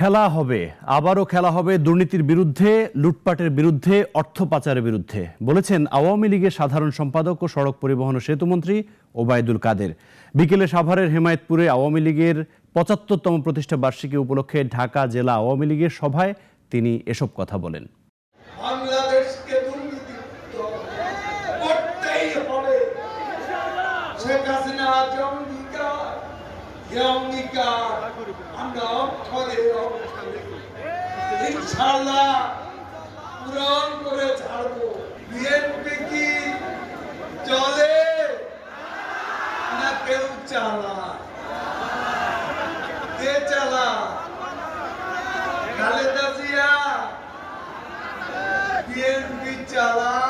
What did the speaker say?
খেলা হবে, আবারও খেলা হবে দুর্নীতির বিরুদ্ধে, লুটপাটের বিরুদ্ধে, অর্থ পাচারের বিরুদ্ধে। বলেছেন আওয়ামী লীগের সাধারণ সম্পাদক ও সড়ক পরিবহন ও সেতুমন্ত্রী ওবায়দুল কাদের। বিকেলে সাভারের হেমায়েতপুরে আওয়ামী লীগের পঁচাত্তরতম প্রতিষ্ঠা বার্ষিকী উপলক্ষে ঢাকা জেলা আওয়ামী লীগের সভায় তিনি এসব কথা বলেন। আমরা অক্ষরে ইনশাল্লাহ পূরণ করে ছাড়বো। বিএনপি কি চলে? না কেউ চালা। কে চালা? খালেদা জিয়া। বিএনপি চালায়